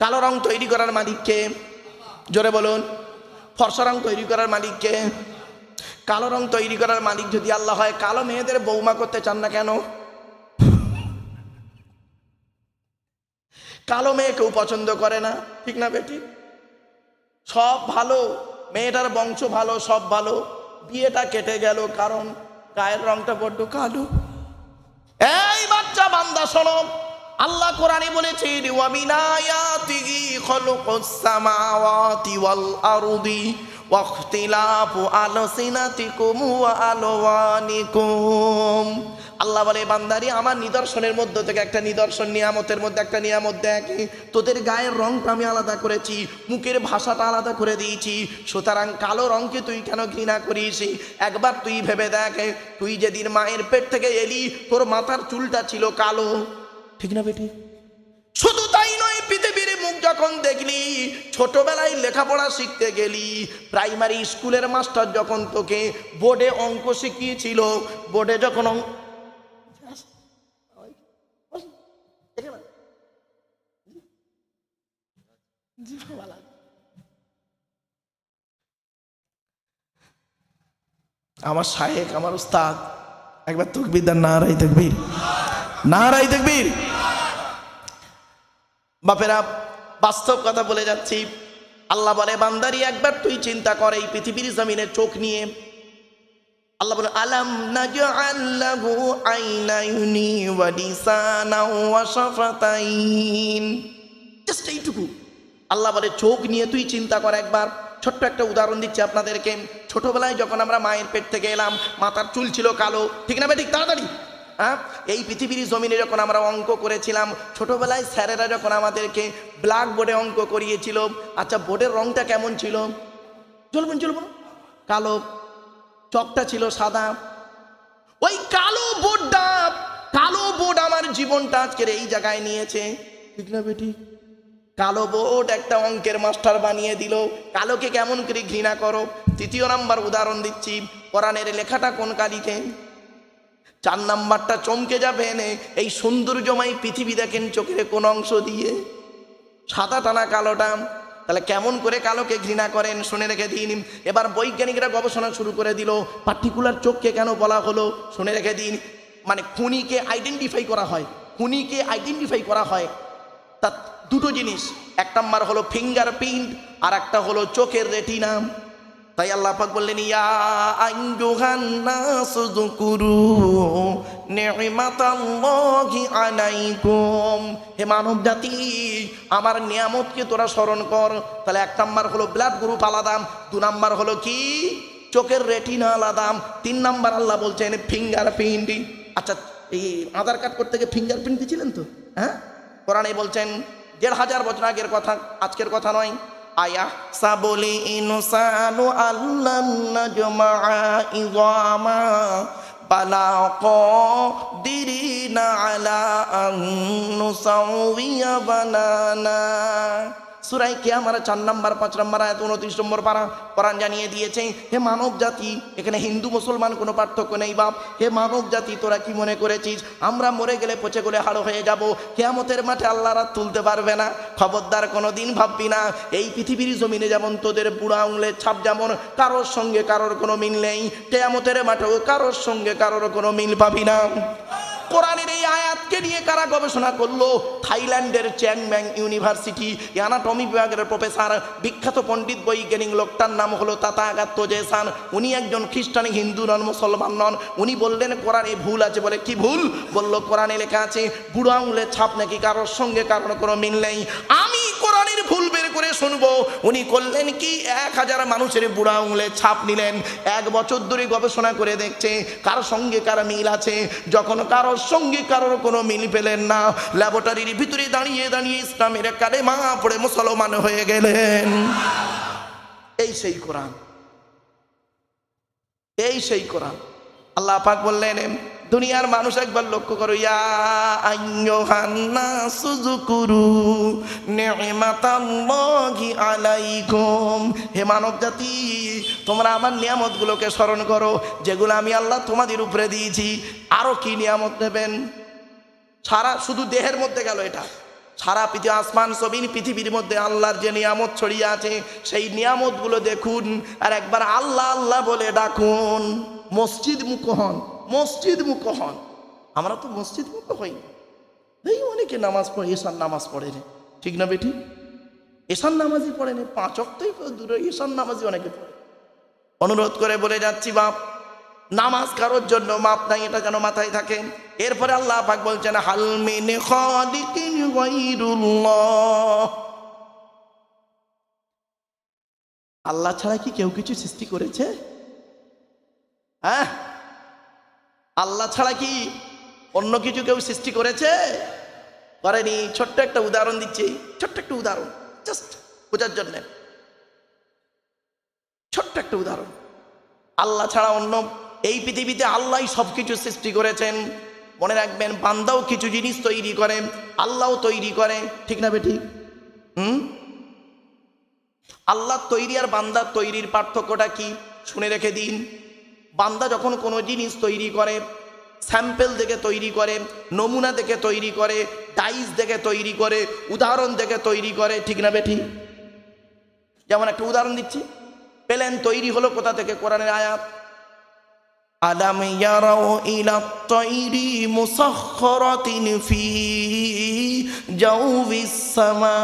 কালো রং তৈরি করার মালিককে, জোরে বলুন, ফর্সা রং তৈরি করার মালিককে, কালো রং তৈরি করার মালিক যদি আল্লাহ হয়, কালো মেয়েদের বৌমা করতে চান না কেন? কালো মেয়ে কেউ পছন্দ করে না, ঠিক না বেটি? সব ভালো, মেয়েটার বংশ ভালো, সব ভালো, বিয়েটা কেটে গেল কারণ গায়ের রংটা বড্ড কালো। এই বাচ্চা বান্দা শোনো আল্লাহ কোরআনে বলেছে ওয়ামিন আয়াতিহি খালুকুস সামাওয়াতি ওয়াল আরদি ওয়াখতিলাফু আলসিনাতিকুম ওয়া আলওয়ানিকুম। আল্লাহ বলে, বান্দারি, আমার নিদর্শনের মধ্যে থেকে একটা নিদর্শন, নিয়ামতের মধ্যে একটা নিয়ামত দেখ। তোদের গায়ের রংটা আমি আলাদা করেছি, মুখের ভাষাটা আলাদা করে দিয়েছি, সুতরাং কালো রংকে তুই কেন ঘৃণা করিস? একবার তুই ভেবে দেখ, তুই যেদিন মায়ের পেট থেকে এলি, তোর মাথার চুলটা ছিল কালো। ঠিক না বেটি? শুধু তাই নয়, পৃথিবীর মুখ যখন দেখলি, ছোটবেলায় লেখাপড়া শিখতে গেলি প্রাইমারি স্কুলের মাস্টার যখন তোকে বোর্ডে অঙ্ক শিখিয়েছিল বোর্ডে যখন অঙ্ক আমার শায়েক আমার উস্তাদ, একবার তকবির দেন না রাই তকবির। না রাই তকবির বাপেরা, বাস্তব কথা বলে যাচ্ছি। আল্লাহ বলে, বান্দারি, একবার তুই চিন্তা কর এই পৃথিবীর জমিনে চোখ নিয়ে। আল্লাহ বলে, আলাম নাজআল্লাহু আইনাইনি ওয়া লিসানাও ওয়া শাফাতাইন? জাস্ট এইটুকু। আল্লাহ বলে, চোখ নিয়ে তুই চিন্তা কর একবার। ছোট্ট একটা উদাহরণ দিচ্ছি আপনাদেরকে। ছোটবেলায় যখন আমরা মায়ের পেট থেকে এলাম, মাথার চুল ছিল কালো। ঠিক না ঠিক তাড়াতাড়ি? হ্যাঁ? এই পৃথিবীর জমিনে যখন আমরা অঙ্ক করেছিলাম, ছোটবেলায় স্যারেরা যখন আমাদেরকে ব্ল্যাক বোর্ডে অঙ্ক করিয়েছিল আচ্ছা বোর্ডের রংটা কেমন ছিল? চলবেন চলবেন। কালো, চকটা ছিল সাদা। ওই কালো বোর্ডটা কালো বোর্ড আমার জীবনটা আজকের এই জায়গায় নিয়েছে। ঠিক না, বেটি? কালো বোর্ড একটা অঙ্কের মাস্টার বানিয়ে দিল। কালোকে কেমন করে ঘৃণা করো? তৃতীয় নাম্বার উদাহরণ দিচ্ছি। কোরআনের লেখাটা কোন কালিতে? চার নাম্বারটা চমকে যাবেন এই সৌন্দর্যময় পৃথিবী দেখেন চোখের কোন অংশ দিয়ে। সাদা টানা কালোটা, তাহলে কেমন করে কালোকে ঘৃণা করেন? শুনে রেখে দিন। এবার বৈজ্ঞানিকরা গবেষণা শুরু করে দিল পার্টিকুলার চোখকে কেন বলা হলো? শুনে রেখে দিন। মানে খুনিকে আইডেন্টিফাই করা হয়, খুনিকে আইডেন্টিফাই করা হয়। তা দুটো জিনিস, এক নাম্বার হলো ফিঙ্গার প্রিন্ট আর একটা হলো চোখের রেটিনা তাই আল্লাহ পাক বললেন, ইয়া আইয়ুহান নাসু যুকুরু নি'মাতাল্লাহি আলাইকুম। হে মানব জাতি আমার নিয়ামতকে তোরা স্মরণ কর। তাহলে এক নাম্বার হলো ব্লাড গ্রুপ আলাদা, দু নাম্বার হলো কি? চোখের রেটিনা আলাদা। তিন নাম্বার আল্লাহ বলছেন ফিঙ্গার প্রিন্ট আচ্ছা এই আধার কার্ড করতে গিয়ে ফিঙ্গার প্রিন্ট দিয়েছিলেন তো? হ্যাঁ? কোরআনে বলছেন, দেড় হাজার বছর আগের কথা, আজকের কথা নয়। أيحسب الإنسان أن لن نجمع عظاما بلى قادرين على أن نسوي بنانا সুরাই কেয়ামার চার নম্বর, পাঁচ নম্বর আয়াত, উনত্রিশ নম্বর পারা, কোরআন জানিয়ে দিয়েছে, হে মানব জাতি, এখানে হিন্দু, মুসলমান কোনো পার্থক্য নেই বাপ। হে মানব জাতি, তোরা কি মনে করেছিস? আমরা মরে গেলে পচে গেলে হাড় হয়ে যাব। কেয়ামতের মাঠে আল্লাহ রাত তুলতে পারবে না। খবরদার কোনো দিন ভাববি না, এই পৃথিবীর জমিনে যেমন তোদের বুড়া আঙুলের ছাপ যেমন, কারোর সঙ্গে কারোর কোনো মিল নেই। কেয়ামতের মাঠেও কারোর সঙ্গে কারোর কোনো মিল পাবি না। কোরআনের এই আয়াতকে নিয়ে কারা গবেষণা করল? থাইল্যান্ডের চ্যাংম্যাং ইউনিভার্সিটি, অ্যানাটমি বিভাগের প্রফেসর, বিখ্যাত পণ্ডিত বৈজ্ঞানিক লোকটার নাম হলো তাতাগাত্ত জেসান। উনি একজন খ্রিস্টান, হিন্দু নন, মুসলমান নন। উনি বললেন, কোরআনে ভুল আছে বলে। কি ভুল? বলল, কোরআনে লেখা আছে, বুড়ো আঙুলের ছাপ নাকি কারোর সঙ্গে কারোর কোনো মিল নেই। শুনব। উনি করলেন কি? এক হাজার মানুষের বুড়া আঙুলের ছাপ নিলেন। এক বছর ধরে গবেষণা করে দেখছে, কার সঙ্গে কার মিল আছে। যখন কারোর সঙ্গে কারোর কোনো মিল পেলেন না, ল্যাবরেটরির ভিতরে দাঁড়িয়ে দাঁড়িয়ে ইসলামের কালে মা পড়ে মুসলমান হয়ে গেলেন। এই সেই কোরআন। এই সেই কোরআন। আল্লাহ পাক বললেন দুনিয়ার মানুষ একবার লক্ষ্য করো, ইয়া নি'মাতাল্লাহি আলাইকুম। হে মানব জাতি তোমরা আমার নিয়ামতগুলোকে স্মরণ করো, যেগুলো আমি আল্লাহ তোমাদের উপরে দিয়েছি। আরও কি নিয়ামত নেবেন? সারা, শুধু দেহের মধ্যে গেল এটা। সারা পৃথিবী, আসমান সবিন পৃথিবীর মধ্যে আল্লাহর যে নিয়ামত ছড়িয়ে আছে, সেই নিয়ামতগুলো দেখুন আর একবার আল্লাহ আল্লাহ বলে ডাকুন। মসজিদ মুখ হন। মসজিদ মুখ হন। আমরা তো মসজিদ মুখ হই। এই অনেকে নামাজ পড়ে এসার নামাজ পড়ে রে। ঠিক না বেটি? এসার নামাজই পড়ে নে, পাঁচ অক্টই দূরে এসার নামাজই অনেকে পড়ে। অনুরোধ করে বলে যাচ্ছি, বাপ, নামাজ কারোর জন্য মাপ নাই, এটা যেন মাথায় থাকে। এরপরে আল্লাহ পাক বলছেন হালমিন আল্লাহ ছাড়া কি কেউ কিছু সৃষ্টি করেছে? হ্যাঁ? আল্লাহ ছাড়া কি অন্য কিছু কেউ সৃষ্টি করেছে? করেনি। ছোট্ট একটা উদাহরণ দিচ্ছি। ছোট্ট একটা উদাহরণ। জাস্ট বোঝার জন্য। ছোট্ট একটা উদাহরণ। আল্লাহ ছাড়া অন্য এই পৃথিবীতে আল্লাহ সব কিছু সৃষ্টি করেছেন। মনে রাখবেন, বান্দাও কিছু জিনিস তৈরি করে, আল্লাহও তৈরি করে। ঠিক না বেঠিক হুম? আল্লাহ তৈরি আর বান্দার তৈরির পার্থক্যটা কি? শুনে রেখে দিন। বান্দা যখন কোনো জিনিস তৈরি করে, স্যাম্পেল দেখে তৈরি করে, নমুনা দেখে তৈরি করে, ডাইস দেখে তৈরি করে, উদাহরণ দেখে তৈরি করে, ঠিক না বেঠি? যেমন একটা উদাহরণ দিচ্ছি, প্লেন তৈরি হলো কোথা থেকে? কোরআনের আয়াত। আলাম ইয়ারাও ইলা তৈরি মুসাখরাতিন ফি জাউবিস সামা।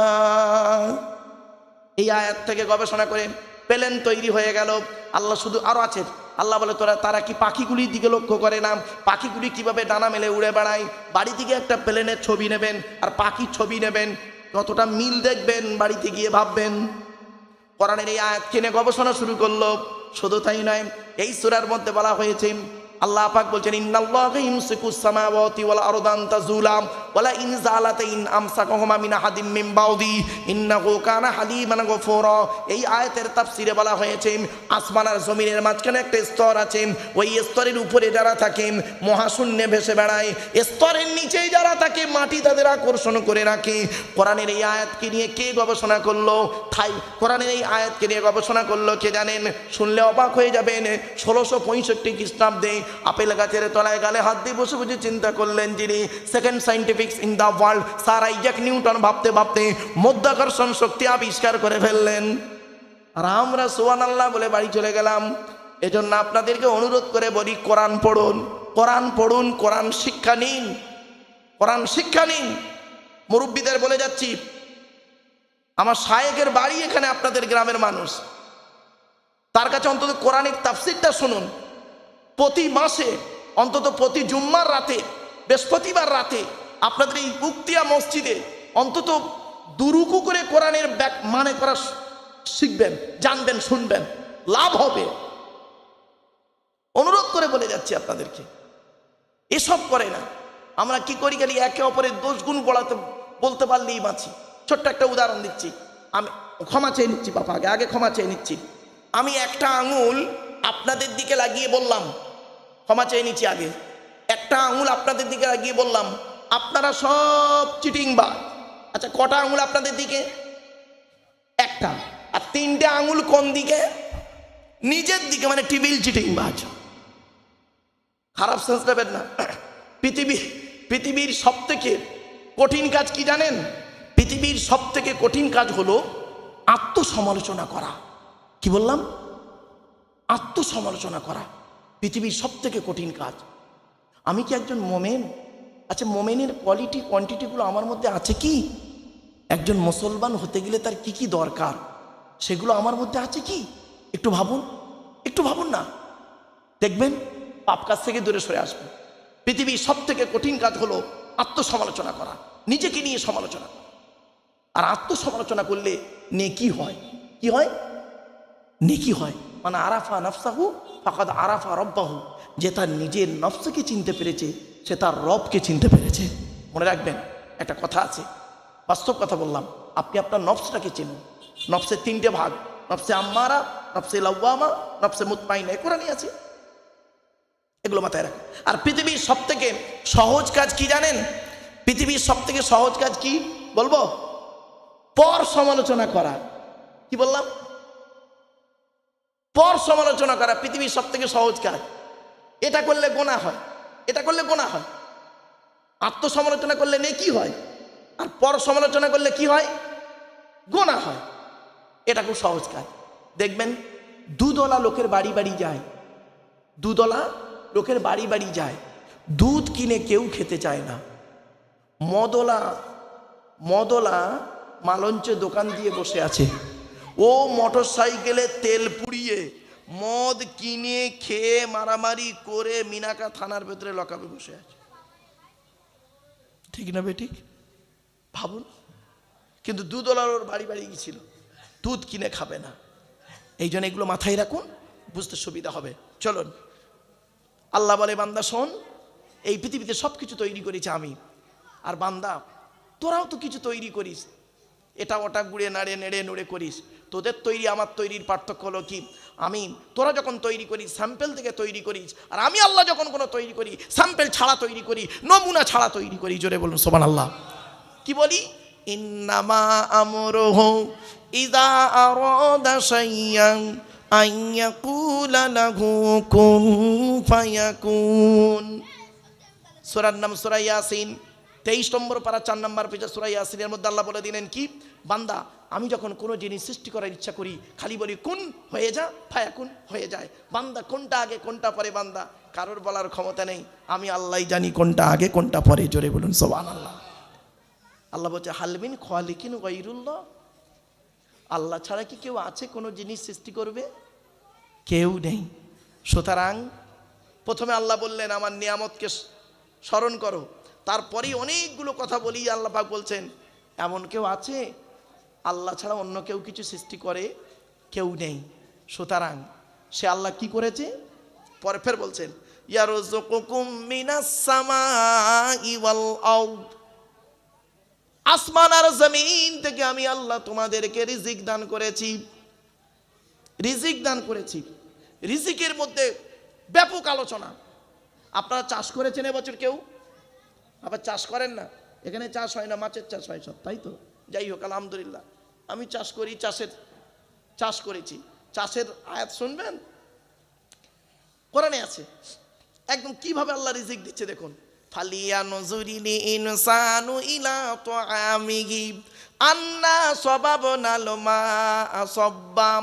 এই আয়াত থেকে গবেষণা করে প্লেন তৈরি হয়ে গেল, আল্লাহ শুধু আরও আছে। আল্লাহ বলে, তোরা, তারা কি পাখিগুলির দিকে লক্ষ্য করে না? পাখিগুলি কীভাবে ডানা মেলে উড়ে বেড়ায়? বাড়ি থেকে একটা প্লেনের ছবি নেবেন আর পাখির ছবি নেবেন। কতটা মিল দেখবেন বাড়িতে গিয়ে ভাববেন। কোরআনের এই আয়াত কিনে গবেষণা শুরু করল। শুধু তাই নয়, এই সূরার মধ্যে বলা হয়েছে, আল্লাহ পাক বলছেন, ইন্নাল্লাহা ইমসিকুস সামাওয়াতি ওয়াল আরদা আন ওয়ালা ইন জালাতা ইন আমসাকাহুমা মিন আহাদিম মিন বাউদি, ইন্নাহু কানা হালিমান গফুরা। এই আয়াতের তাফসিরে বলা হয়েছে, আসমান আর জমিনের মাঝখানে একটা স্তর আছে, ওই স্তরের উপরে যারা থাকে, মহাশূন্যে ভেসে বেড়ায়, স্তরের নিচেই যারা থাকে, মাটি তাদের আকর্ষণ করে রাখে। কোরআনের এই আয়াতকে নিয়ে কে গবেষণা করল? থাই, কোরআনের এই আয়াতকে নিয়ে গবেষণা করল কে জানেন? শুনলে অবাক হয়ে যাবেন, ষোলোশো পঁয়ষট্টি খ্রিস্টাব্দে আপেল গাছের তলায় গালে হাত দিয়ে বসে বসে চিন্তা করলেন যিনি, second scientifics in the world sir Isaac Newton ভাবতে ভাবতে মধ্যাকর্ষণ শক্তি আবিষ্কার করে ফেললেন। আর আমরা সোয়ান আল্লাহ বলে বাড়ি চলে গেলাম। এজন্য আপনাদেরকে অনুরোধ করে বলি, কোরআন পড়ুন কোরআন পড়ুন, কোরআন শিক্ষা নিন, কোরআন শিক্ষা নিন। মুরব্বীদের বলে যাচ্ছি, আমার শায়েকের বাড়ি এখানে আপনাদের গ্রামের মানুষ। তার কাছে অন্তত কোরআনিক তাফসিরটা শুনুন। প্রতি মাসে, অন্তত প্রতি জুম্মার রাতে, বৃহস্পতিবার রাতে আপনাদের এই উক্তিয়া মসজিদে অন্তত দুরুকু করে কোরআনের ব্যাক মানে করা শিখবেন, জানবেন, শুনবেন, লাভ হবে। অনুরোধ করে বলে যাচ্ছি আপনাদেরকে, এসব করে না। আমরা কি করি খালি একে অপরের দোষ গুণ বলাতে বলতে পারলেই বাঁচি। ছোট্ট একটা উদাহরণ দিচ্ছি। আমি ক্ষমা চেয়ে নিচ্ছি বাবা, আগে আগে ক্ষমা চেয়ে নিচ্ছি। আমি একটা আঙুল আপনাদের দিকে লাগিয়ে বললাম। ক্ষমা চেয়ে নিচ্ছি আগে। একটা আঙুল আপনাদের দিকে লাগিয়ে বললাম। আপনারা সব চিটিং বা। আচ্ছা কটা আঙুল আপনাদের দিকে? একটা। আর তিনটে আঙুল কোন দিকে? নিজের দিকে মানে টিবিল চিটিং বাজ খারাপ সেন্স নেবেন না। পৃথিবী, পৃথিবীর সব থেকে কঠিন কাজ কি জানেন? পৃথিবীর সব থেকে কঠিন কাজ হলো আত্মসমালোচনা করা। কি বললাম? আত্মসমালোচনা করা। পৃথিবীর সব থেকে কঠিন কাজ। আমি কি একজন মোমেন? আচ্ছা মোমেনের কোয়ালিটি কোয়ান্টিটিগুলো আমার মধ্যে আছে কি? একজন মুসলমান হতে গেলে তার কি কি দরকার? সেগুলো আমার মধ্যে আছে কি? একটু ভাবুন একটু ভাবুন না। দেখবেন, পাপ কাজ থেকে দূরে সরে আসবেন। পৃথিবীর সব থেকে কঠিন কাজ হলো আত্মসমালোচনা করা, নিজেকে নিয়ে সমালোচনা আর আত্মসমালোচনা করলে নেকি হয়। কি হয়? নেকি হয়। মানে আরাফা নফসাহু, ফাকাদ আরাফা রব্বাহু, যে তার নিজের নফসকে চিনতে পেরেছে সে তার রবকে চিনতে পেরেছে। মনে রাখবেন, একটা কথা আছে। বাস্তব কথা বললাম, আপনি আপনার নফসটাকে চিনুন। নফসের তিনটে ভাগ, নফসে আম্মারা, নফসে লাউয়ামা নফসে মুতমাইনা, এ কোরআনই আছে। এগুলো মাথায় রাখুন। আর পৃথিবীর সব থেকে সহজ কাজ কি জানেন? পৃথিবীর সব থেকে সহজ কাজ কি বলব? পর সমালোচনা করা। কি বললাম? পর সমালোচনা করা পৃথিবীর সব থেকে সহজ কাজ। এটা করলে গোনা হয়। এটা করলে গোনা হয়। আত্মসমালোচনা করলে নেকি হয়। আর পর সমালোচনা করলে কি হয়? গোনা হয়। এটা খুব সহজ কাজ। দেখবেন দুধওয়ালা লোকের বাড়ি বাড়ি যায়। দুধওয়ালা লোকের বাড়ি বাড়ি যায়। দুধ কিনে কেউ খেতে চায় না। মদলা মদলা মালঞ্চে দোকান দিয়ে বসে আছে। ও মোটর সাইকেলে তেল পুড়িয়ে মদ কিনে খেয়ে মারামারি করে মিনাকা থানার ভেতরে লকাবে বসে আছে। ঠিক না বে ঠিক ভাবুন। কিন্তু দুধওয়ালার ওর বাড়ি বাড়ি গিয়েছিল। দুধ কিনে খাবে না। এই জন্য এগুলো মাথায় রাখুন, বুঝতে সুবিধা হবে। চলুন। আল্লাহ বলে, বান্দা, শোন, এই পৃথিবীতে সব কিছু তৈরি করেছি আমি। আর বান্দা, তোরাও তো কিছু তৈরি করিস। এটা ওটা গুড়ে নাড়ে নেড়ে নুড়ে করিস। তোদের তৈরি, আমার তৈরির পার্থক্য হলো কি? আমি, তোরা যখন তৈরি করিস স্যাম্পেল থেকে তৈরি করিস, আর আমি আল্লাহ যখন কোনো তৈরি করি স্যাম্পেল ছাড়া তৈরি করি, নমুনা ছাড়া তৈরি করি, জোরে বলুন সোমান আল্লাহ কি বলি? ইন্নামা আমরুহ ইদা আরাদা শাইয়ান আন ইয়াকুলা লাহু কুন ফায়াকুন। সূরার নাম সূরা তেইশ নম্বর পারা চার নম্বর পেজে সুরাই ইয়াসিনের মধ্যে আল্লাহ বলে দিলেন কি? বান্দা, আমি যখন কোনো জিনিস সৃষ্টি করার ইচ্ছা করি, খালি বলি কোন হয়ে যা, ফায়া কোন হয়ে যায়। বান্দা, কোনটা আগে, কোনটা পরে বান্দা? কারোর বলার ক্ষমতা নেই। আমি আল্লাহই জানি কোনটা আগে, কোনটা পরে, জোরে বলুন সোবান আল্লাহ আল্লাহ বলছে হালমিন খোয়ালিকিন গৈরুল্লাহ আল্লাহ ছাড়া কি কেউ আছে কোনো জিনিস সৃষ্টি করবে? কেউ নেই। সুতরাং প্রথমে আল্লাহ বললেন, আমার নিয়ামতকে স্মরণ করো। তারপরেই অনেকগুলো কথা বলি, আল্লাহ পাক বলছেন, এমন কেউ আছে? আল্লাহ ছাড়া অন্য কেউ কিছু সৃষ্টি করে কেউ নেই। সুতরাং সে আল্লাহ কি করেছে? পরে ফের বলছেন আসমান আর জমিন থেকে আমি আল্লাহ তোমাদেরকে রিজিক দান করেছি। রিজিক দান করেছি। রিজিকের মধ্যে ব্যাপক আলোচনা। আপনারা চাষ করেছেন এবছর কেউ? আবার চাষ করেন না। এখানে চাষ হয় না, মাছের চাষ হয় সব, তাই তো? যাই হোক, আলহামদুলিল্লাহ। আমি চাষ করি, চাষের, চাষ করেছি। চাষের আয়াত শুনবেন? কোরআনে আছে। একদম কীভাবে আল্লাহ রিজিক দিচ্ছে দেখুন। ফালিয়া নজুরিনি ইনসানু ইলা তাআমিহি, আন্না সবাবনাল মা সব্বাম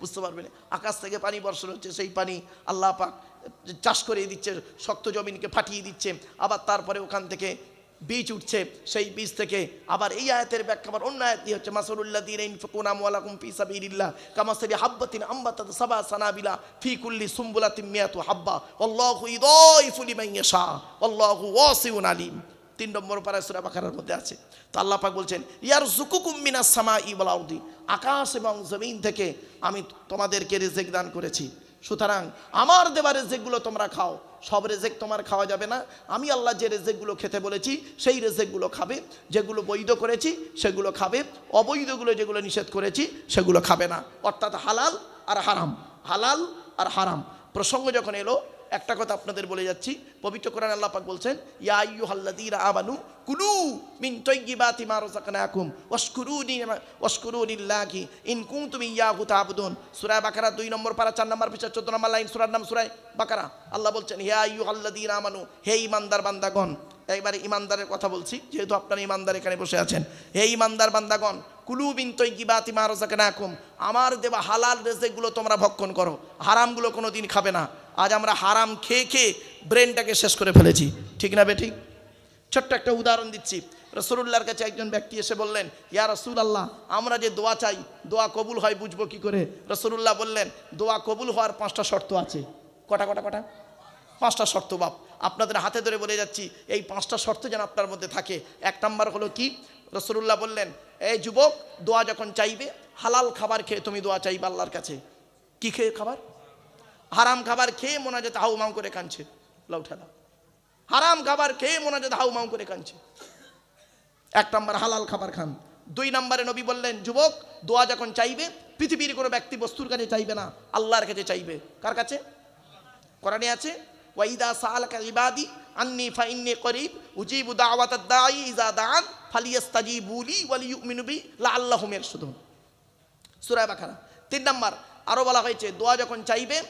বুঝতে পারবেন আকাশ থেকে পানি বর্ষণ হচ্ছে, সেই পানি আল্লাহ পাক চাষ করে দিচ্ছে, শক্ত জমিনকে ফাটিয়ে দিচ্ছে। আবার তারপরে ওখান থেকে বীজ উঠছে, সেই বীজ থেকে আবার এই আয়াতের ব্যাখ্যা, আবার অন্য আয়াত দিয়ে হচ্ছে মাসরুল্লাহ দিন ইনফুকুন আমওয়ালাকুম ফি সাবিলিল্লাহ কামাসাবি হাব্বাতিন আম্বাতাত সাবা সানাবিলা ফি কুল্লি সুম্বুলাতিন মিয়াতু হাব্বা। আল্লাহু ইদাইফু লিমান ইয়াশা আল্লাহু ওয়াসিউন আলিম। তিন নম্বর পাড়ায় সুরা বাকারার মধ্যে আছে। তো আল্লাহ পাক বলছেন ইয়ার জুকুকুম মিনাস সামা ইবল আউদি আকাশ এবং জমিন থেকে আমি তোমাদেরকে রেজেক দান করেছি। সুতরাং আমার দেওয়া রেজেকগুলো তোমরা খাও। সব রেজেক তোমার খাওয়া যাবে না। আমি আল্লাহ যে রেজেকগুলো খেতে বলেছি, সেই রেজেকগুলো খাবে। যেগুলো বৈধ করেছি, সেগুলো খাবে। অবৈধগুলো যেগুলো নিষেধ করেছি, সেগুলো খাবে না। অর্থাৎ হালাল আর হারাম। হালাল আর হারাম। প্রসঙ্গ যখন এলো একটা কথা আপনাদের বলে যাচ্ছি, পবিত্র কোরআন আল্লাহ পাক বলছেন, ইয়া আইয়ুহাল্লাযীনা আমানু কুলু মিন তাইয়্যিবাতি মা রাযাকনাকুম ওয়াশকুরুনি ওয়াশকুরুনিল্লাহি ইন কুনতুম ইয়াহু তা'বুদুন। সূরা বাকারা 2 নম্বর পারা 4 নম্বর পৃষ্ঠা 14 নম্বর লাইন, সূরার নাম সূরা বাকারা। আল্লাহ বলছেন ইয়া আইয়ুহাল্লাযীনা আমানু, হে ঈমানদার বান্দাগণ। একবারে ইমানদারের কথা বলছি, যেহেতু আপনারা ইমানদার এখানে বসে আছেন। হে ইমানদার বান্দাগণ, কুলু বিন তৈকিবাতি মা রাযাকনাকুম, আমার দেবা হালাল রেজেকগুলো তোমরা ভক্ষণ করো। হারামগুলো কোনো দিন খাবে না। আজ আমরা হারাম খেয়ে খেয়ে ব্রেনটাকে শেষ করে ফেলেছি। ঠিক না বেঠিক ছোট্ট একটা উদাহরণ দিচ্ছি। রসুল্লাহর কাছে একজন ব্যক্তি এসে বললেন, ইয়া রসুল আল্লাহ আমরা যে দোয়া চাই, দোয়া কবুল হয় বুঝব কি করে? রসুল্লাহ বললেন, দোয়া কবুল হওয়ার পাঁচটা শর্ত আছে। কটা কটা কটা? পাঁচটা শর্ত, বাপ। আপনাদের হাতে ধরে বলে যাচ্ছি, এই পাঁচটা শর্ত যেন আপনার মধ্যে থাকে। এক নম্বর হলো কি? রসুল্লাহ বললেন, এই যুবক, দোয়া যখন চাইবে, হালাল খাবার খেয়ে তুমি দোয়া চাইবে আল্লাহর কাছে। কি খেয়ে খাবার? হারাম খাবার খেয়ে মনে যেতে হাউ মাউ করে কাঁদছে। দাও। হারাম খাবার খেয়ে মনে যেতে হাউ মাউ করে কাঁদছে। এক নম্বর হালাল খাবার খান। দুই নম্বরে নবী বললেন, যুবক, দোয়া যখন চাইবে, পৃথিবীর কোনো ব্যক্তি বস্তুর কাছে চাইবে না, আল্লাহর কাছে চাইবে। কার কাছে? কোরআনে আছে, ওয়াইদা সাআলাকা ইবাদি আন্নি ফাইন্নি করিব, উজিবু দাওয়াতাদ দাঈ ইজা দাআন, ফালিয়াস্তাজিবু লি ওয়া লিয়ুমিনু বি লাআল্লাহুম ইয়ারশুদুন সূরা বাকারা। তিন নাম্বার, আরও বলা হয়েছে, দোয়া যখন চাইবে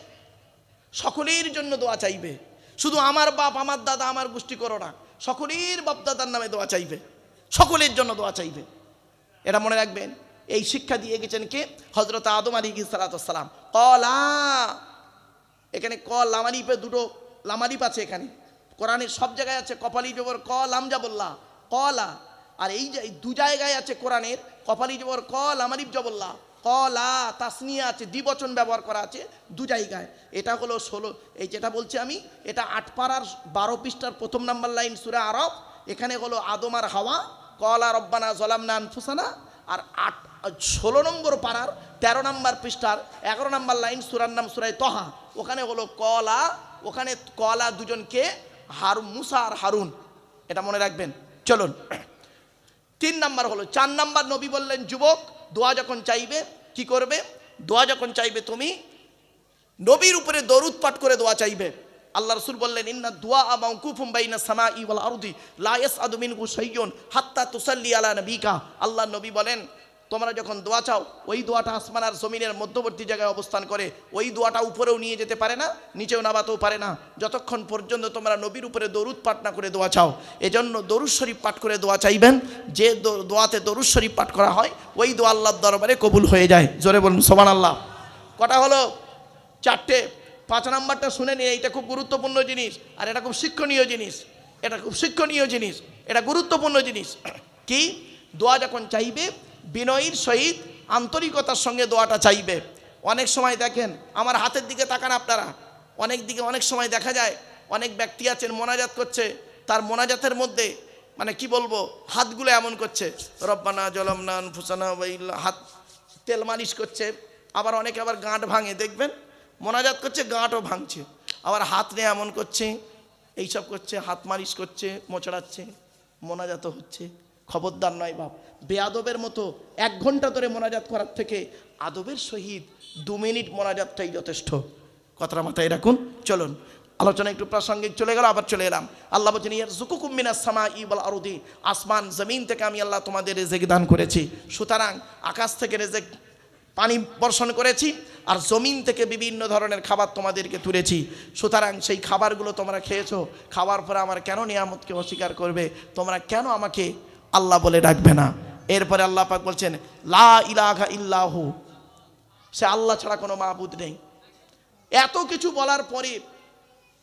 সকলের জন্য দোয়া চাইবে। শুধু আমার বাপ, আমার দাদা, আমার গোষ্ঠী করো না, সকলের বাপ, দাদার নামে দোয়া চাইবে। সকলের জন্য দোয়া চাইবে। এটা মনে রাখবেন, এই শিক্ষা দিয়ে গেছেন কে? হজরত আদম আলী সালাতাম কলা, এখানে ক লামারিপে দুটো লামারিপ আছে এখানে। কোরআনের সব জায়গায় আছে কপালি জবর ক লামজা বললা কলা। আর এই যে দু জায়গায় আছে কোরআনের কপালি জবর ক লামারিপ জবল্লা কলা, তাসনিয়া আছে, দ্বিবচন ব্যবহার করা আছে দু জায়গায়। এটা হলো ষোলো, এই যেটা বলছি আমি, এটা আট পাড়ার বারো পৃষ্ঠার প্রথম নাম্বার লাইন, সুরা আরব এখানে হলো আদম আর হাওয়া, কলা রব্বানা জলামনা আনফুসানা, আর আট, ষোলো নম্বর পাড়ার তেরো নম্বর পৃষ্ঠার এগারো নম্বর লাইন, সুরার নাম সুরাই তহা, ওখানে হলো কলা, ওখানে কলা দুজনকে হারু মুসা আর হারুন। এটা মনে রাখবেন। চলুন। তিন নাম্বার হলো, চার নাম্বার নবী বললেন, যুবক, দোয়া যখন চাইবে কি করবে? দোয়া যখন চাইবে তুমি, নবীর উপরে দরুদ পাঠ করে দোয়া চাইবে। আল্লাহ রসুল বললেন, ইন্না দোয়া মাউকুফুম বাইনা সামা ই আরুদি, লা ইয়াসআদু মিনহু শাইয়ুন হাত্তা তুসাল্লি আলা নবিকা। আল্লাহ নবী বলেন তোমরা যখন দোয়া চাও, ওই দোয়াটা আসমান আর জমিনের মধ্যবর্তী জায়গায় অবস্থান করে, ওই দোয়াটা উপরেও নিয়ে যেতে পারে না, নিচেও নামাতেও পারে না। যতক্ষণ পর্যন্ত তোমরা নবীর উপরে দরুদ পাঠ না করে দোয়া চাও, এজন্য দরুদ শরীফ পাঠ করে দোয়া চাইবেন। যে দোয়াতে দরুদ শরীফ পাঠ করা হয়, ওই দোয়া আল্লাহর দরবারে কবুল হয়ে যায়। জোরে বলুন সোমান আল্লাহ কটা হলো? চারটে। পাঁচ নাম্বারটা শুনে নিয়ে, এইটা খুব গুরুত্বপূর্ণ জিনিস, আর এটা খুব শিক্ষণীয় জিনিস। এটা খুব শিক্ষণীয় জিনিস, এটা গুরুত্বপূর্ণ জিনিস। কি? দোয়া যখন চাইবে বিনয়ীর সহিত আন্তরিকতার সঙ্গে দোয়াটা চাইবে। অনেক সময় দেখেন, আমার হাতের দিকে তাকান আপনারা। অনেক দিকে অনেক সময় দেখা যায়, অনেক ব্যক্তি আছেন, মোনাজাত করছে। তার মোনাজাতের মধ্যে মানে কি বলব, হাতগুলো এমন করছে, রব্বানা জলমনান ফুসানা ওয়াইল্লা হাত তেল মালিশ করছে। আবার অনেকে আবার গাঁট ভাঙে, দেখবেন? মোনাজাত করছে, গাঁটও ভাঙছে। আবার হাত নিয়ে এমন করছে, এইসব করছে, হাত মালিশ করছে, মোচড়াচ্ছে মোনাজাত হচ্ছে। খবরদার নয় বাপ। বেয়াদবের মতো এক ঘণ্টা ধরে মোনাজাত করার থেকে আদবের সহিত দু মিনিট মোনাজাতটাই যথেষ্ট। কথাটা মাথায় রাখুন, চলুন। আলোচনা একটু প্রাসঙ্গিক চলে গেল, আবার চলে এলাম। আল্লাহ বলছেন ইয়ার জুকুকুমিনা সামা ইবল আরুদি, আসমান, জমিন থেকে আমি আল্লাহ তোমাদের রেজেক দান করেছি। সুতরাং আকাশ থেকে রেজেক, পানি বর্ষণ করেছি আর জমিন থেকে বিভিন্ন ধরনের খাবার তোমাদেরকে তুলেছি। সুতরাং সেই খাবারগুলো তোমরা খেয়েছো, খাওয়ার পরে আমার কেন নিয়ামতকে অস্বীকার করবে? তোমরা কেন আমাকে আল্লাহ বলে ডাকবে না? এরপরে আল্লাহ পাক বলছেন, লা ইলাহা ইল্লাহু। সে আল্লাহ ছাড়া কোনো মাহবুদ নেই। এত কিছু বলার পরে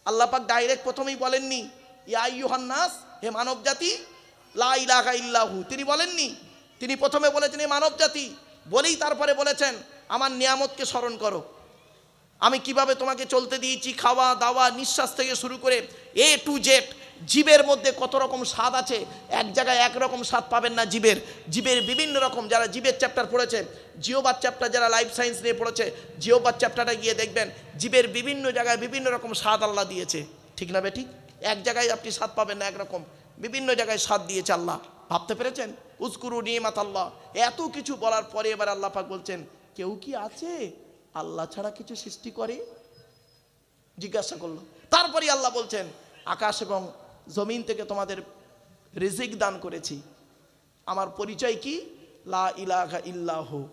আল্লাহ পাক ডাইরেক্ট প্রথমেই বলেননি, ইয়া ইউহান্নাস হে মানব জাতি, লা ইলাহা ইল্লাহু। তিনি বলেননি, তিনি প্রথমে বলেছেন, হে মানব জাতি। বলেই তারপরে বলেছেন, আমার নিয়ামতকে স্মরণ করো। আমি কীভাবে তোমাকে চলতে দিয়েছি খাওয়া দাওয়া নিঃশ্বাস থেকে শুরু করে এ টু জেড জীবের মধ্যে কত রকম স্বাদ আছে? এক জায়গায় একরকম স্বাদ পাবেন না জীবের। জীবের বিভিন্ন রকম, যারা জীবের চ্যাপ্টার পড়েছে জিওবাদ চ্যাপ্টার যারা লাইফ সায়েন্স নিয়ে পড়েছে জিওবাদ চ্যাপ্টারটা গিয়ে দেখবেন, জীবের বিভিন্ন জায়গায় বিভিন্ন রকম স্বাদ আল্লাহ দিয়েছে। ঠিক না বেঠিক এক জায়গায় আপনি স্বাদ পাবেন না একরকম। বিভিন্ন জায়গায় স্বাদ দিয়েছে আল্লাহ। ভাবতে পেরেছেন? উস্কুরু নিয়মাত আল্লাহ। এত কিছু বলার পরে এবার আল্লাহ পাক বলছেন, কেউ কি আছে? আল্লাহ ছাড়া কিছু সৃষ্টি করে? জিজ্ঞাসা করল। তারপরে আল্লাহ বলছেন, আকাশ এবং জমিন থেকে তোমাদের রিজিক দান করেছি। আমার পরিচয় কি? লা ইলাহা ইল্লাহ।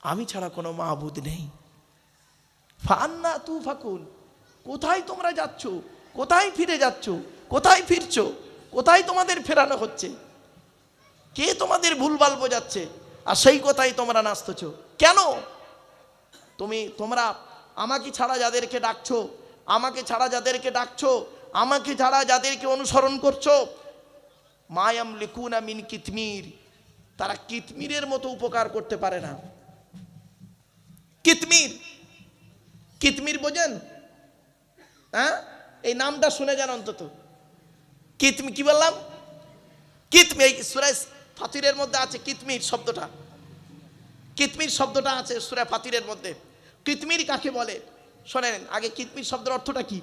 আমি ছাড়া কোনো মাহবুদ নেই। ফান্না তু ফাকুন কোথায় তোমরা যাচ্ছ? কোথায় ফিরে যাচ্ছ? কোথায় ফিরছো? কোথায় তোমাদের ফেরানো হচ্ছে? কে তোমাদের ভুলভাল বোঝাচ্ছে? আর সেই কথাই তোমরা নাচতেছ। কেন? তুমি, তোমরা আমাকে ছাড়া যাদেরকে ডাকছো, আমাকে ছাড়া যাদেরকে ডাকছো আমাকে ছাড়া যাদেরকে অনুসরণ করছ, মায়াম লিকুনা মিন কিতমির, তারা কিতমিরের মতো উপকার করতে পারে না। কিতমির কিতমির বোঝেন? হ্যাঁ? এই নামটা শুনে যান অন্তত। কিতমি, কি বললাম? কিতমি, এই সুরাই ফাতিরের মধ্যে আছে কিতমির শব্দটা। কিতমির শব্দটা আছে সুরা ফাতিরের মধ্যে। কিতমির কাকে বলে? শোনেন, আগে কিতমির শব্দের অর্থটা কি?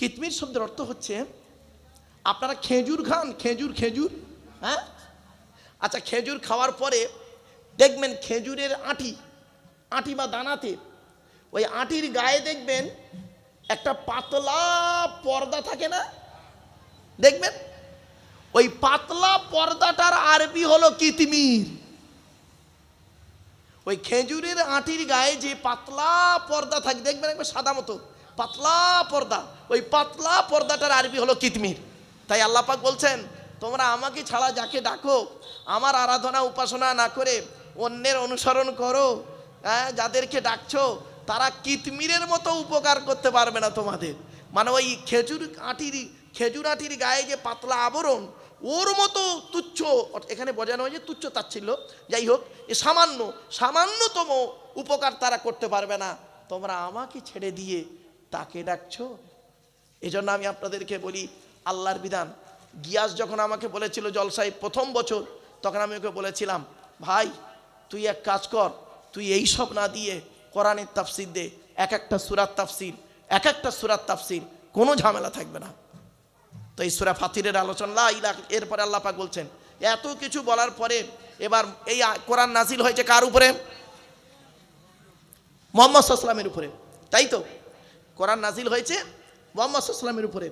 কিতমির শব্দের অর্থ হচ্ছে, আপনারা খেজুর খান, খেজুর খেজুর হ্যাঁ? আচ্ছা খেজুর খাওয়ার পরে দেখবেন খেজুরের আঁটি আঁটি বা দানাতে ওই আঁটির গায়ে দেখবেন একটা পাতলা পর্দা থাকে না? দেখবেন? ওই পাতলা পর্দাটার আরবি হলো কিতমির। ওই খেজুরের আঁটির গায়ে যে পাতলা পর্দা থাকে, দেখবেন একবার সাদা মতো। পাতলা পর্দা। ওই পাতলা পর্দাটার আরবি হলো কিতমির। তাই আল্লাহ পাক বলছেন, তোমরা আমাকে ছাড়া যাকে ডাকো, আমার আরাধনা উপাসনা না করে অন্যের অনুসরণ করো। হ্যাঁ যাদেরকে ডাকছো, তারা কিতমিরের মতো উপকার করতে পারবে না তোমাদের। মানে ওই খেজুর আঁটির খেজুর আঁটির গায়ে যে পাতলা আবরণ, ওর মতো তুচ্ছ, এখানে বোঝানো হয় হয়েছে তুচ্ছ তাচ্ছিল্য। যাই হোক, এ সামান্য, সামান্যতম উপকার তারা করতে পারবে না। তোমরা আমাকে ছেড়ে দিয়ে তাকে ডাকছো? এজন্য আমি আপনাদেরকে বলি, আল্লাহর বিধান। গিয়াস যখন আমাকে বলেছিল জলসাই প্রথম বছর, তখন আমি ওকে বলেছিলাম, ভাই, তুই এক কাজ কর, তুই এই সব না দিয়ে কোরআনের তাফসির দে, এক একটা সুরাত তাফসির, এক একটা সুরাত তাফসির, কোনো ঝামেলা থাকবে না। তো এই সুরা ফাতিরের আলোচনা, লা ইলাহা এরপরে আল্লাহ পাক বলছেন, এত কিছু বলার পরে এবার এই কোরআন নাজিল হয়েছে কার উপরে? মোহাম্মদ সাল্লামের উপরে। তাই তো? কোরআন নাজিল হয়েছে মোহাম্মদ সাল্লামের উপরে।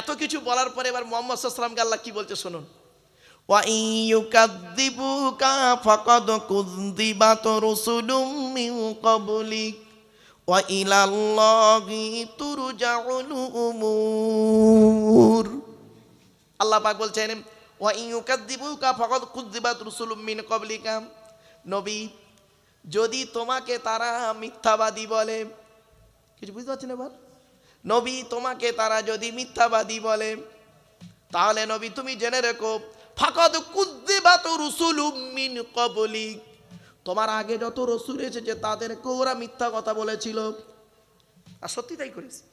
এত কিছু বলার পরে এবার মোহাম্মদ সাল্লামকে আল্লাহ কি বলছে শুনুন। ওয়াইয়ুকাদ্দিবুকা বলছেন নবী, যদি তোমাকে তারা মিথ্যাবাদী বলে কিছু বুঝতে পারছেন এবার? নবী তোমাকে তারা যদি মিথ্যাবাদী বলে, তাহলে নবী তুমি জেনে রেখো, ফাকাদ কুদ্দিবাত রুসুলুম মিন কবলিক তোমার আগে যত রসুল এসেছে তাদের ওরা মিথ্যা কথা বলেছিল। আর সত্যি তাই করেছে।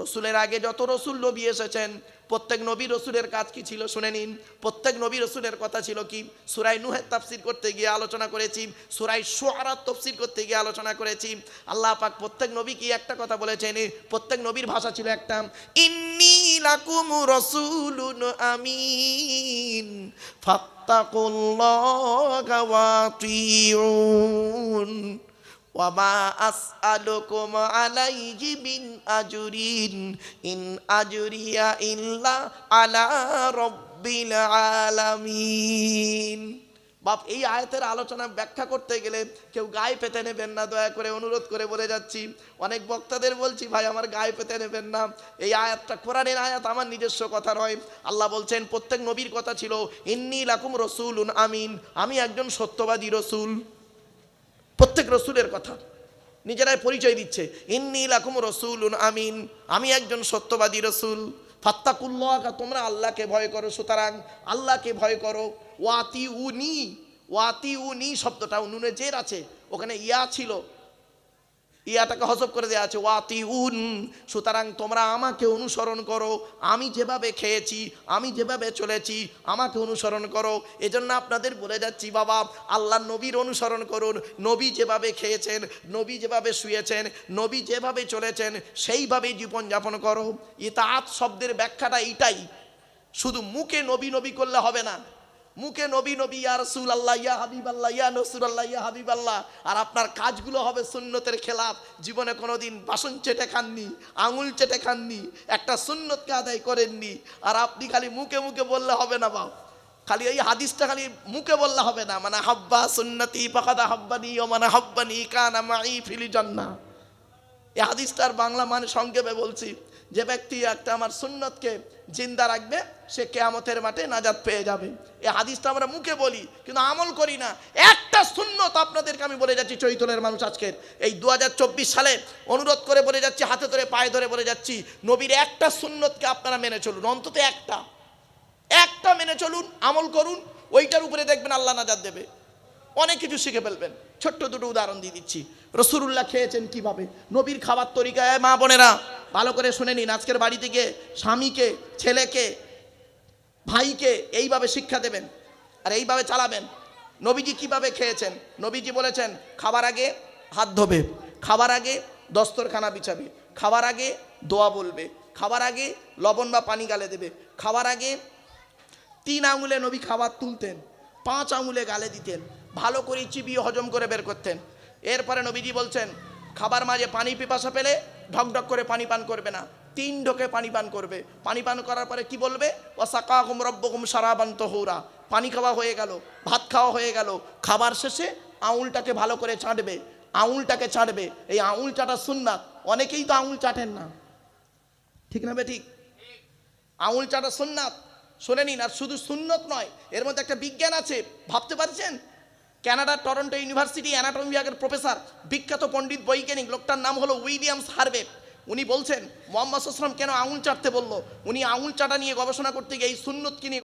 রসুলের আগে যত রসুল নবী এসেছেন, প্রত্যেক নবী রসুলের কাজ কি ছিল শুনে নিন। প্রত্যেক নবী রসুলের কথা ছিল কি? সুরাই নুহের তাফসির করতে গিয়ে আলোচনা করেছি সুরাই সোয়ারাত তফসির করতে গিয়ে আলোচনা করেছি। আল্লাহ পাক প্রত্যেক নবী কি একটা কথা বলেছেন? প্রত্যেক নবীর ভাষা ছিল একটা, ইন্নি লাকুম রসুলুন আমিন, ফাত্তাকুল্লাহা ওয়াতিউন ওয়ামা আসআলুকুম আলাইহি মিন আজরিন, ইন আজরিয়া ইল্লা আলা রাব্বিল আলামিন। বাপ, এই আয়াতের আলোচনা ব্যাখ্যা করতে গেলে কেউ গায়ে পেতে নেবেন না, দয়া করে অনুরোধ করে বলে যাচ্ছি। অনেক বক্তাদের বলছি, ভাই, আমার গায়ে পেতে নেবেন না। এই আয়াতটা কোরআনের আয়াত, আমার নিজস্ব কথা নয়। আল্লাহ বলছেন, প্রত্যেক নবীর কথা ছিল, ইন্নি লাকুম রসুলুন আমিন, আমি একজন সত্যবাদী রসুল। প্রত্যেক রসুলের কথা। নিজেরাই পরিচয় দিচ্ছে, ইন্নি লাকুম রসুলুন আমিন। আমি একজন সত্যবাদী রসুল। ফাত্তাকুল্লাহা, তোমরা আল্লাহকে ভয় করো। সুতরাং আল্লাহকে ভয় করো। ওয়াতি উনি ওয়াতি উনি শব্দটা উনুনে জের আছে। ওখানে ইয়া ছিল। ইয়াটাকে হজব করে দেওয়া আছে ওয়াতি উন সুতরাং তোমরা আমাকে অনুসরণ করো। আমি যেভাবে খেয়েছি, আমি যেভাবে চলেছি, আমাকে অনুসরণ করো। এজন্য আপনাদের বলে যাচ্ছি, বাবা, আল্লাহ নবীর অনুসরণ করুন। নবী যেভাবে খেয়েছেন, নবী যেভাবে শুয়েছেন, নবী যেভাবে চলেছেন সেইভাবেই জীবনযাপন করো। ইতাত শব্দের ব্যাখ্যাটা এইটাই। শুধু মুখে নবী নবী করলে হবে না। মুখে নবী নবী ইয়া রসুল আল্লাহ ইয়া হাবিব আল্লাহ ইয়া নসুর আল্লাহ ইয়া হাবিব আল্লাহ আর আপনার কাজগুলো হবে সুন্নতের খেলাফ। জীবনে কোনোদিন বাসন চেটে খাননি, আঙুল চেটে খাননি, একটা সুন্নতকে আদায় করেননি। আর আপনি খালি মুখে মুখে বললে হবে না বাপ। খালি এই হাদিসটা খালি মুখে বললে হবে না। মানে হাব্বা সুন্নতি পাকাদা হাব্বানি ও মানে হাব্বানি কানা মাই ফিলি জান্না এই হাদিসটার বাংলা মানে সংক্ষেপে বলছি, যে ব্যক্তি একটা আমার সুন্নতকে জিন্দা রাখবে, সে কেয়ামতের মাঠে নাজাদ পেয়ে যাবে। এই হাদিসটা আমরা মুখে বলি, কিন্তু আমল করি না। একটা সুন্নত আপনাদেরকে আমি বলে যাচ্ছি চৈতনের মানুষ আজকের। এই দু হাজার চব্বিশ সালে অনুরোধ করে বলে যাচ্ছি, হাতে ধরে পায়ে ধরে বলে যাচ্ছি, নবীর একটা সুন্নতকে আপনারা মেনে চলুন, অন্তত একটা। একটা মেনে চলুন, আমল করুন, ওইটার উপরে দেখবেন আল্লাহ নাজাত দেবে। অনেক কিছু শিখে ফেলবেন। ছোট্ট দুটো উদাহরণ দিয়ে দিচ্ছি। রসুরুল্লাহ খেয়েছেন কীভাবে? নবীর খাবার তরিকায় মা বোনেরা, ভালো করে শুনে নিন, আজকের বাড়িতে গিয়ে স্বামীকে, ছেলেকে, ভাইকে এইভাবে শিক্ষা দেবেন আর এইভাবে চালাবেন। নবীজি কীভাবে খেয়েছেন? নবীজি বলেছেন, খাবার আগে হাত ধোবে, খাবার আগে দস্তরখানা বিছাবে, খাবার আগে দোয়া বলবে, খাবার আগে লবণ বা পানি গালে দেবে, খাবার আগে তিন আঙুলে নবী খাবার তুলতেন, পাঁচ আঙুলে গালে দিতেন ভালো করে চিবিয়ে হজম করে বের করতেন। এরপরে নবীজি বলছেন, খাবার মাঝে পানি পিপাসা পেলে ঢকঢক করে পানি পান করবে না। তিন ঢোকে পানি পান করবে। পানি পান করার পরে কি বলবে? ওসাকা হুম রব্বকুম সারাবান্ত হৌরা পানি খাওয়া হয়ে গেল, ভাত খাওয়া হয়ে গেল। খাবার শেষে আঙুলটাকে ভালো করে চাটবে আঙুলটাকে চাটবে এই আঙুল চাটা সুন্নাত। অনেকেই তো আঙুল চাটেন না। ঠিক না বে ঠিক? আঙুল চাটা সুন্নাত। শুনে নিন আর শুধু সুন্নত নয়, এর মধ্যে একটা বিজ্ঞান আছে। ভাবতে পারছেন? কানাডার টরন্টো ইউনিভার্সিটি অ্যানাটমি বিভাগের প্রফেসর বিখ্যাত পণ্ডিত বৈজ্ঞানিক লোকটার নাম হলো উইলিয়ামস হার্বে। উনি বলছেন, মোহাম্মদ আসলাম কেন আঙুল চাটতে বলল? উনি আঙুল চাটা নিয়ে গবেষণা করতে গিয়ে এই সুন্নতকে নিয়ে